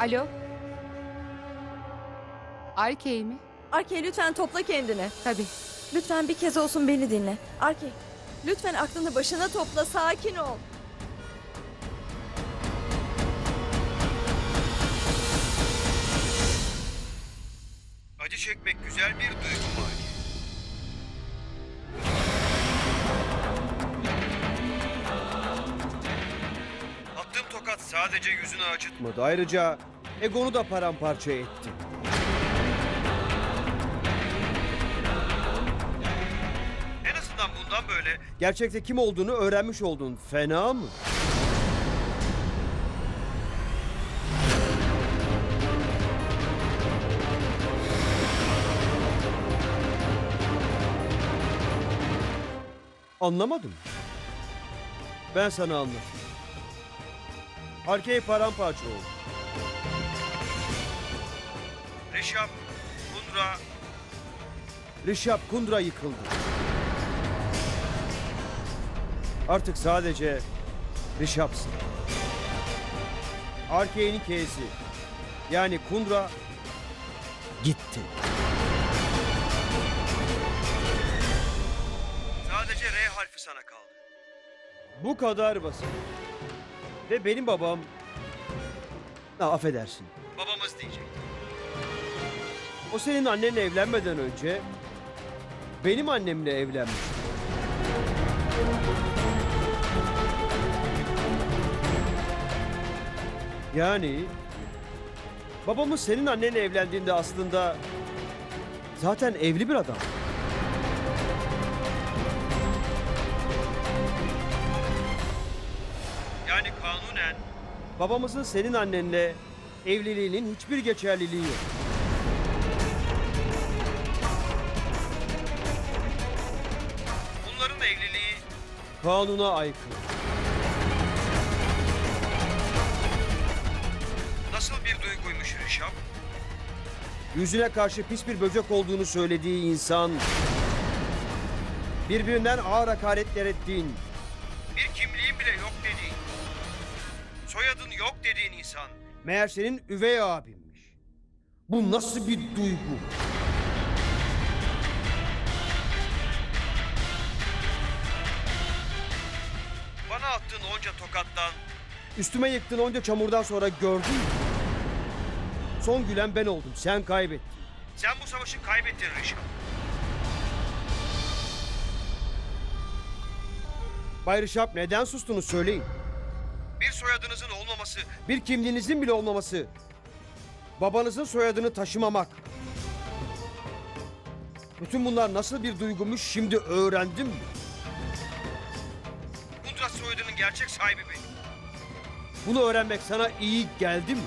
Alo? Arkey mi? Arke lütfen topla kendini. Tabii. Lütfen bir kez olsun beni dinle. Arke, lütfen aklını başına topla, sakin ol. Acı çekmek güzel bir duygu Mali. Attığım tokat sadece yüzünü acıtmadı. Ayrıca egonu da paramparça etti. En azından bundan böyle gerçekte kim olduğunu öğrenmiş oldun. Fena mı? Anlamadım. Ben sana anlatayım. Arkey paramparça oldu. Rişap, Kundra... Rişap Kundra yıkıldı. Artık sadece Rişap'sın. Arkey'in K'si yani Kundra gitti. Sadece R harfi sana kaldı. Bu kadar basit. Ve benim babam... Ha, affedersin. Babamız diyecek. O senin annenle evlenmeden önce... Benim annemle evlenmiş. Yani... Babamız senin annenle evlendiğinde aslında... Zaten evli bir adam. Yani kanunen babamızın senin annenle evliliğinin hiçbir geçerliliği yok. Kanuna aykırı. Nasıl bir duyguymuş Rişap? Yüzüne karşı pis bir böcek olduğunu söylediği insan birbirinden ağır hakaretler ettiğin bir kimliğin bile yok dediğin, soyadın yok dediğin insan meğer senin üvey abinmiş. Bu nasıl bir duygu? Onca tokattan, üstüme yıktığın onca çamurdan sonra gördün mü? Son gülen ben oldum, sen kaybettin. Sen bu savaşı kaybettin Rişap. Bay Rişap neden sustunuz söyleyin. Bir soyadınızın olmaması, bir kimliğinizin bile olmaması, babanızın soyadını taşımamak. Bütün bunlar nasıl bir duygumuş şimdi öğrendim. Kundras soyadının gerçek sahibi benim. Bunu öğrenmek sana iyi geldi mi?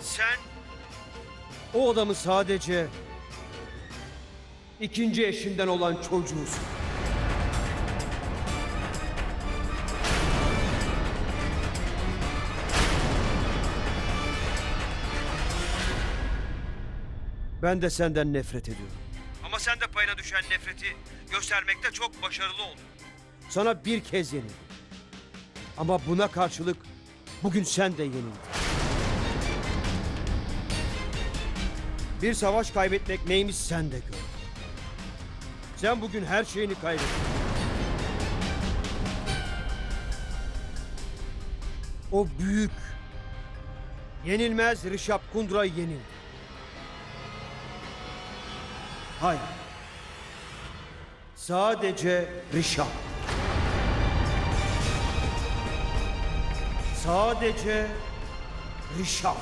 Sen o adamı sadece ikinci eşinden olan çocuğusun. Ben de senden nefret ediyorum. Ama sen de payına düşen nefreti göstermekte çok başarılı oldun. Sana bir kez yenildim. Ama buna karşılık bugün sen de yenildin. Bir savaş kaybetmek neymiş sen de gör. Sen bugün her şeyini kaybettin. O büyük, yenilmez Rişap Kundra yenildi. Hayır. Sadece Rişap. Sadece Rişap.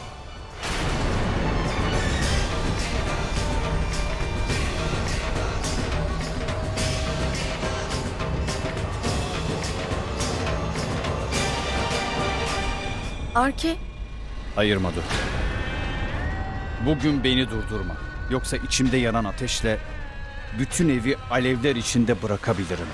Arke, Hayır Madu. Bugün beni durdurma. Yoksa içimde yanan ateşle bütün evi alevler içinde bırakabilirim.